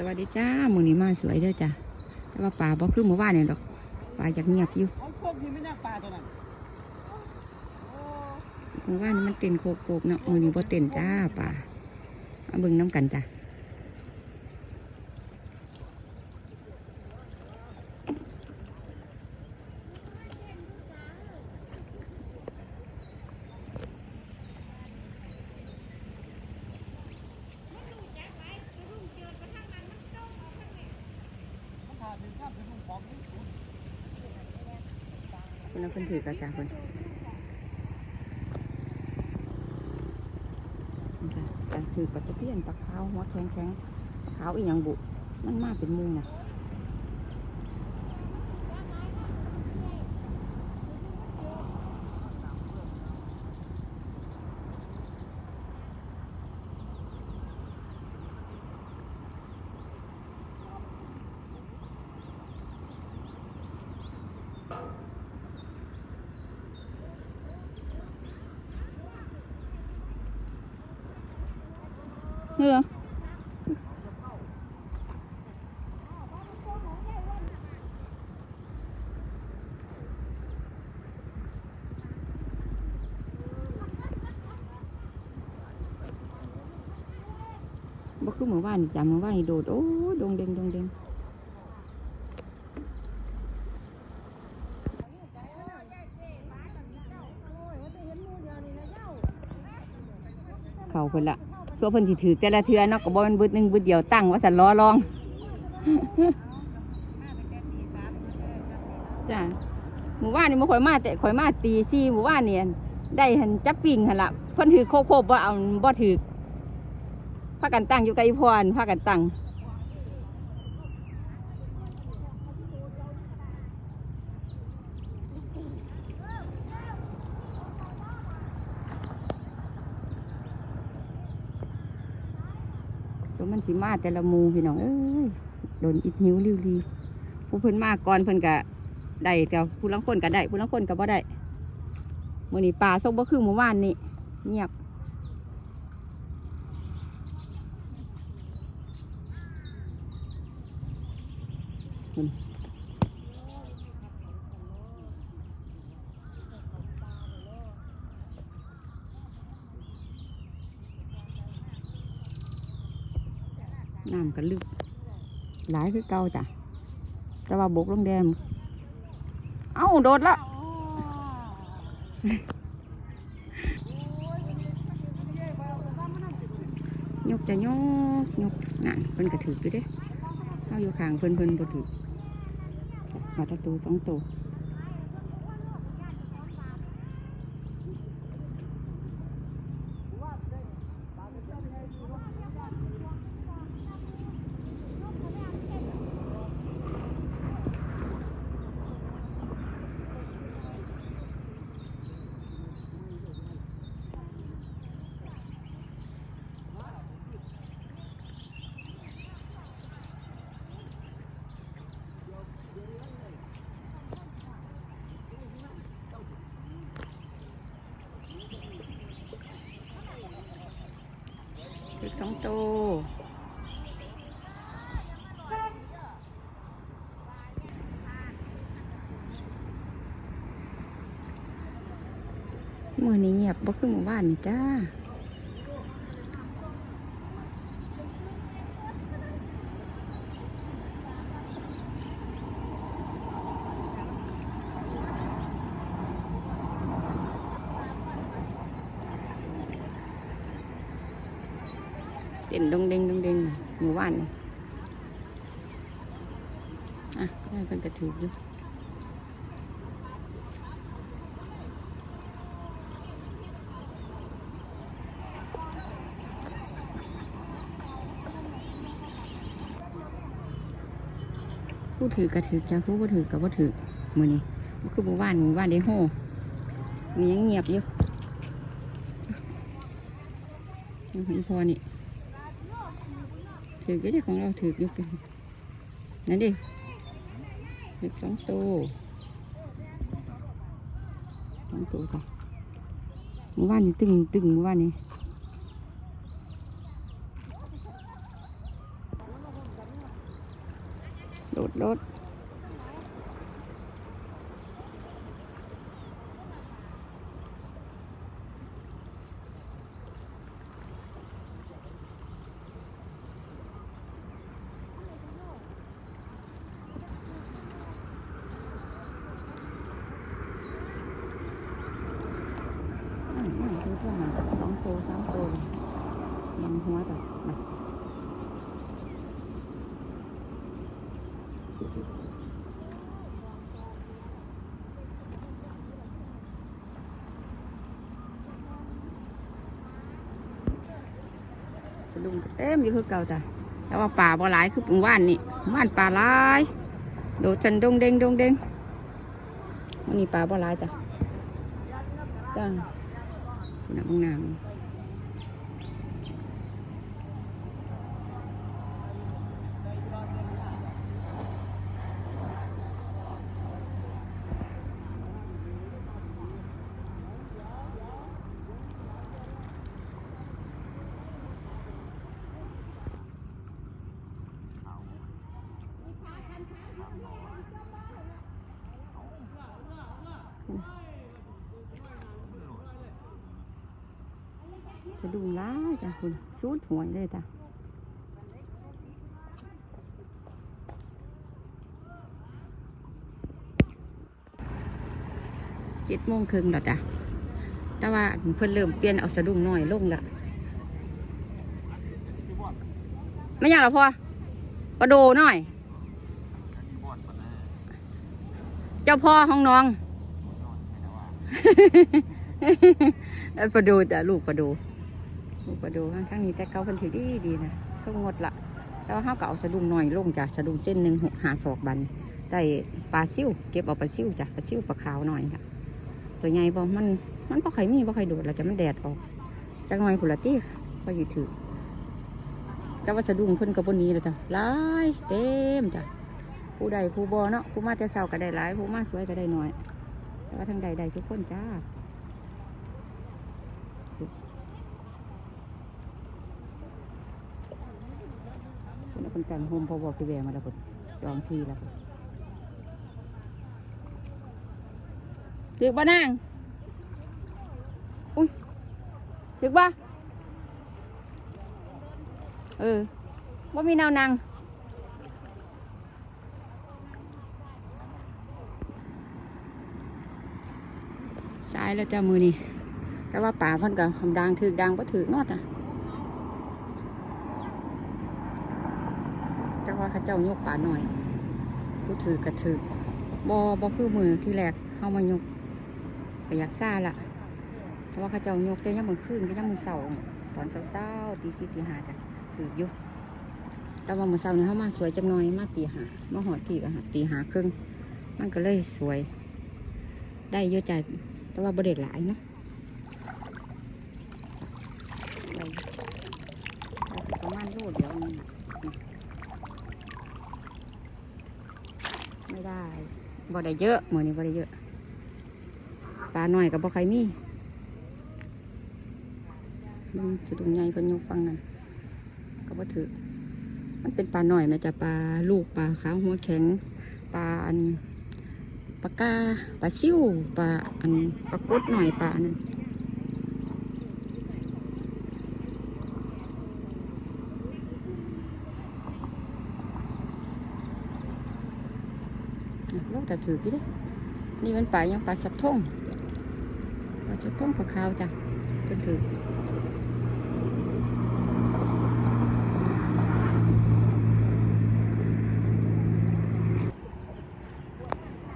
สวัสดีจ้าหมูนี้มาสวยเด้อจ้ะแต่ว่าป่าบ่คือหมู่บ้านนี่ดอกป่าจากเงียบอยู่เอาโคกนี่ไม่น่าปลาตัวนั้นหมู่บ้านนี่มันเต้นโคกๆเนาะหมูนี้บ่เต้นจ้าป่ามาเบิ่งน้ำกันจ้ะ คุณเอาเพิ่นถือกระจาเพิ่นการถือปลาตะเพียนปลาขาวหัวแข็งๆปลาขาวอีหยังบุ มันมากเป็นหมูน่ะเออบ่คือหมู่บ้านะ หมู่บ้านนี่โดดโอ้ยดงเดงด งเดงเขาเพิ่นละเพื่อเพิ่นสิถือแต่ละเทือเนาะก็บ่แมันบึดหนึงบึดเดียวตั้งว่าสันล้อรอง จ้ะหมู่บ้านนี่บ่ข่อยมาแต่ข่อยมาตีซี่หมู่บ้านนี่อั่นได้หันจับปิ่งหั่นละเพิ่นถือโคโคบบ่เอาบ่ถือพากันตั้งอยู่ไกลพรพากันตั้ง ตัวมันสิมาแต่ละมูพี่น้องเอ้ยโดนอิดหิวริวรีผู้เพิ่นมาก่อนเพิ่นกะได้แต่ผู้ลังคนกะได้ผู้ลังคนกะบ่ได้มือนี้ป่าส่งบ่คือหมู่บ้านนี่เงียบ น้ำก็ลึก หลายคือเก่าจ้ะแต่ว่าบกลงแดงเอ้าโดดละยกจะยกยกนั่นเพิ่นก็ถืออยู่เด้เอาอยู่ข้างเพิ่นเพิ่นบ่ถือมาตะตูสองตัวถือ สองตัวมือนี้เงียบบ่คือหมู่บ้านนี่จ้า นดงเด้งดงเด้งหมู่บ้านนี่อะได้เป็นกระถืออยู่ผู้ถือกระถือจะผู้บ่ถือกับบ่ถือมือนี้มันคือหมู่บ้านหมู่บ้านได้โฮมียังเงียบอยู่ยังเห็นพอนี่ ถือก็ได้ของเราถืออยู่เป็นนั่นดิถือสองตัวสองตัวจ้ะเมื่อวานนี้ตึงตึงเมื่อวานนี้โดดโดด นั่นนั่นคือพวกมันสองตัวสามตัวเลยมันหัวแต่มาสะดุ้งเต็มอยู่คือเก่าแต่แต่ว่าป่าบ่หลายคือปุ่งว่านนี่ว่านป่าหลายโดดจันดงเด้งดงเด้งวันนี้ป่าบ่หลายจ้ะจ้า คุณน้ำมึงน้ำ จะดูร้ายจ้ะคุณสูดหวยเลยจ้ะเจ็ดโมงครึ่งแล้วจ้ะ แต่ว่าเพิ่นเริ่มเปลี่ยนเอาสะดุ้งน้อยลงละไม่อยากหรอพ่อปลาโดหน่อย เจ้าพ่อห้องน้องเอ้ยปลาโดูจ้ะลูกปลาโดู ลูกปลาโดูทั้งนี้แต่เก้าเพันถือดีดีนะต้องงดละแล้วห้าก็เอาสะดุ้งหน่อยลงจ้ะสะดุ้งเส้นหนึ่งหกหาศอกบันได้ปลาซิ่วเก็บเอาปลาซิ่วจ้ะปลาซิ่วปลาขาวหน่อยค่ะตัวใหญ่บ่มันมันบ่ค่อยมีบ่ค่อยโดดแล้วจะมันแดดออกจักหน่อยผุนละตี้ก็อยู่ถือแต่ว่าสะดุ้งเพิ่นกับบนนี้แล้วจ้ะหลายเต็มจ้ะผู้ใดผู้บ่เนาะผู้มาแต่เช้าก็ได้หลายผู้มาสวยก็ได้น้อย แต่ว่าทางใดใดทุกคนจ้า เอาคนแต่งโฮมพอบอกพี่แวมาแล้วคุณจองที่แล้วคุณถึกบ้านาง อุ้ยถึกบ้าเออว่ามีแนวนางสายแล้วจ้ามือนี่แต่ว่าป่าพันกับคำดังถือดังก็ถือนอดอะ จัง ว่าเขาเจ้ายกป่าหน่อย ผู้ถือกระถือบอบอคือมือที่แรกเข้ามายกก็อยากซ่าละแต่ว่าเขาเจ้ายกแต่ยังมือขึ้นก็ยังมือเสาตอนเช้าๆตีสี่ตีห้าจ้ะถืออยู่แต่ว่ามือเสาเนี่ยเข้ามาสวยจังหน่อยมาตีหามาหอดตีกันตีหาครึ่งมันก็เลยสวย ได้เยอะใจแต่ว่าบริเดหลายเนาะได้ได้ประมาณโลเดียวนี่นะ ไม่ได้บ่ได้เยอะหมือนี้บ่ได้เยอะปลาหน่อยกับบ่ใครมีมันจะตรงไงเพิ่นยกฟังนั่นก็บ่ถือมันเป็นปลาหน่อยมันจะปลาลูกปลาขาวหัวแข็งปลาอันปลากาปลาซิ่วปลาอันปลากดหน่อยปลาอันนั้น ลูกแต่ถือกี่เด้นี่มันปลายังปลาสับท่งปลาสับท่งปลาขาวจ้ะเป็นถือ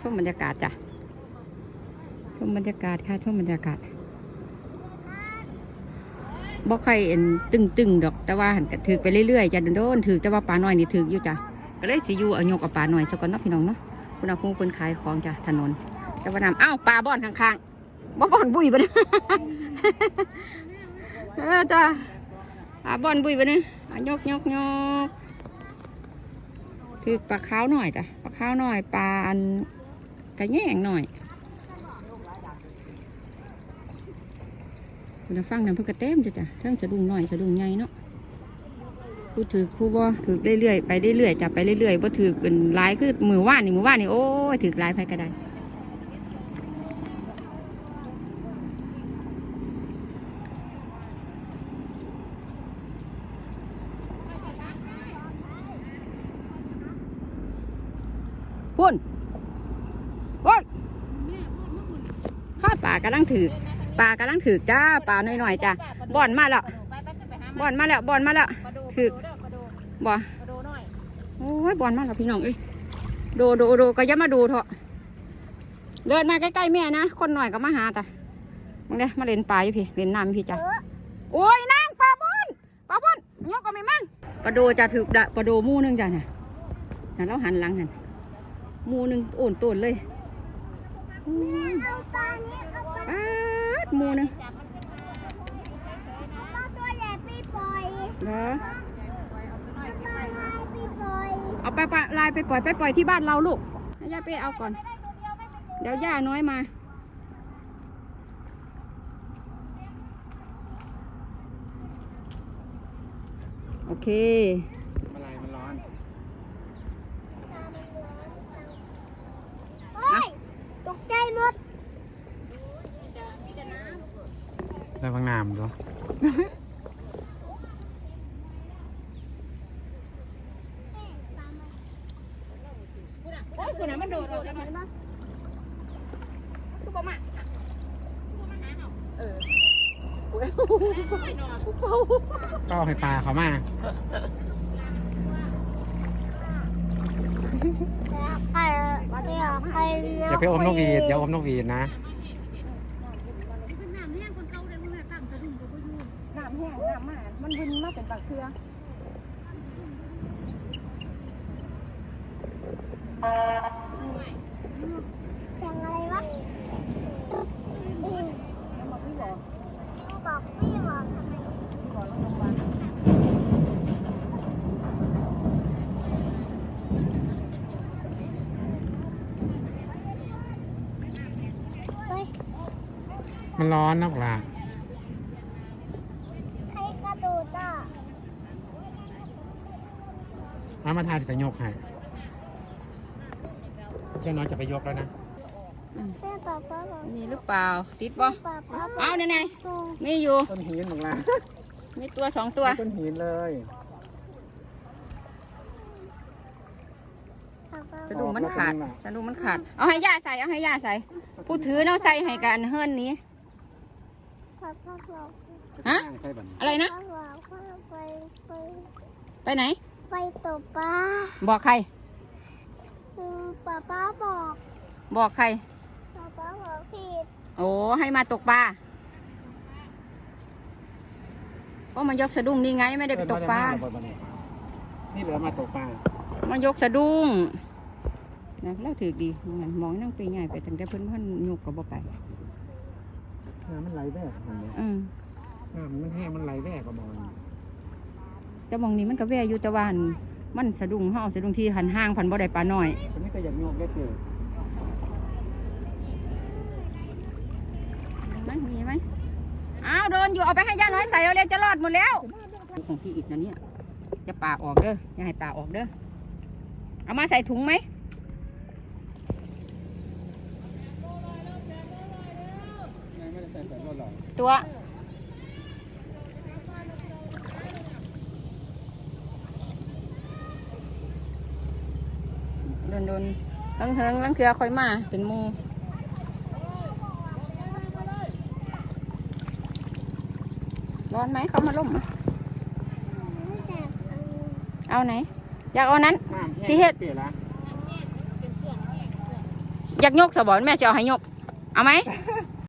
ชมบรรยากาศจ้ะชมบรรยากาศค่ะชมบรรยากาศบ่ใครเอ็นตึงตึงๆดอกแต่ว่าหันก็ถือไปเรื่อยๆจ้ะโดนถือแต่ว่าปลาหน้อยนี่ถืออยู่จ้ะก็เลยสิอยู่เอายกเอาปลาหน้อยสักก่อนเนาะพี่น้องเนาะ คุณอาคงเพิ่นขายของจ้ะถนนแต่ว่านำอ้าวปลาบ่อนข้างๆบ่บ่อนบุยบ่เนี่ยเออจ้ะปลาบ่อนบุยบ่เนี่ยอะยกยกยกคือปลาขาวหน่อยจ้ะปลาขาวหน่อยปลาอันกระแยงหน่อยคุณฟังนั่นเพิ่นก็เต็มจ้ะจ้ะทั้งสะดุ้งหน่อยสะดุ้งใหญ่เนาะ ผู้ถือผู้บ่ถือเรื่อยๆไปเรื่อยๆจับไปเรื่อยๆบ่ถือเป็นหลายคือมือว่านนี่มือว่านนี่โอ้ยถือหลายไปก็ได้พุ่นโอ้ยข้าป่ากำลังถือปลากำลังถือจ้าปลาหน่อยๆจ้าบ่อนมาแล้วบ่อนมาแล้วบ่อนมาแล้วคือ บ่โอ้ยบอลมากแล้วพี่น้องเอ้ยโดโดโดก็อย่ามาดูเถอะเดินมาใกล้ๆแม่นะคนหน่อยก็มาหาแต่มึงเด้มาเล่นปลาอยู่พี่เล่นน้ำพี่จ้ะโอ้ยนางปลาบอนปลาบอนยกก็ไม่มั่งปลาโดจะถึกดะปลาโดมูหนึงจ้ะน่ะน่ะเราหันหลังหันมูหนึงโอนโตนเลยมปาดหมูหนึงตัวใหญ่ไปปล่อยเหรอ ปลาลายไปปล่อย เอาไปปลาลายไปปล่อยไปปล่อยที่บ้านเราลูกให้ย่าไปเอาก่อน เดี๋ยวย่าน้อยมา โอเคอะไรมันร้อนเฮ้ยตกใจหมดได้บางน้ำดูโอ้ย คุณนะมันโดดออกแล้วมันคือบ่มาเออกูได้กูเป่าก็เอาให้ปลาเขามาอยากไปอยากไปอย่าไปอมนกหวีดอย่าอมนกหวีดนะน้ำแห้งน้ำมามันวินมาเป็นปากเครือ สียงอะไรวะบอกพี่บอกทำไมเฮ้ยมันร้อนนักล่ะใครกระโดดอะ เอามาทานจะไปยกให้เจ้าน้อยจะไปยกแล้วนะแม่ป๊าป๊าบอกมีหรือเปล่า ติดบ่ป๊าป๊าบเอาอกไหนไหนตรงๆมีอยู่ ต้นหินของเรามีตัวสองตัว ต้นหินเลยป๊าป๊าสะดุ้งมันขาดสะดุ้งมันขาด เอาให้ย่าใส่ เอาให้ย่าใส่ ผู้ถือเนาะใส่ให้กันเฮิรนนี้ ป๊าป๊าบอกฮะ ใช่บันอะไรนะ ป๊าบอกว่าไปไปไปไหน ไปตกปลาบอกใครอืม ป๊าป๊าบอกบอกใครป๊าป๊าบอกผิดโอ้ให้มาตกปลาก็มายกสะดุ้งนี่ไงไม่ได้ไปตกปลานี่เหลือมาตกปลามายกสะดุ้งนะแล้วถือดีมันมองนั่งไปง่ายไปตั้งแต่เพิ่นเพิ่นยกกับบ่ไปน้ำมันไหลแวกเห็นไหมอืมน้ำมันแห้งมันไหลแวกก็มองแต่มองนี้มันก็แว่อยู่แต่ว่าหั่น มันสะดุ้งเฮาสะดุ้งที่หันห้างพันบ่ได้ปลาน้อยคนนี้ก็อยากโยกได้เกิดมีไหมมีไหมอ้าวโดนอยู่เอาไปให้ย่าน้อยใส่เอาเลยจะรอดหมดแล้วของพี่อิดนะเนี่ยจะปลาออกเด้ออย่าให้ปลาออกเด้อเอามาใส่ถุงไหมไม่ได้ใส่ใส่รถหรอกตัว โดนโดนลังเฮิงลังเคือคอยมา เป็นหมูร้อนไหมเขามาล่มไหมไม่แตกอันเอาไหน อยากเอานั้นน้ำแห้งสิเฮ็ดเปลี่ยนละอยากยกสบอนแม่จะเอาให้ยก เอาไหม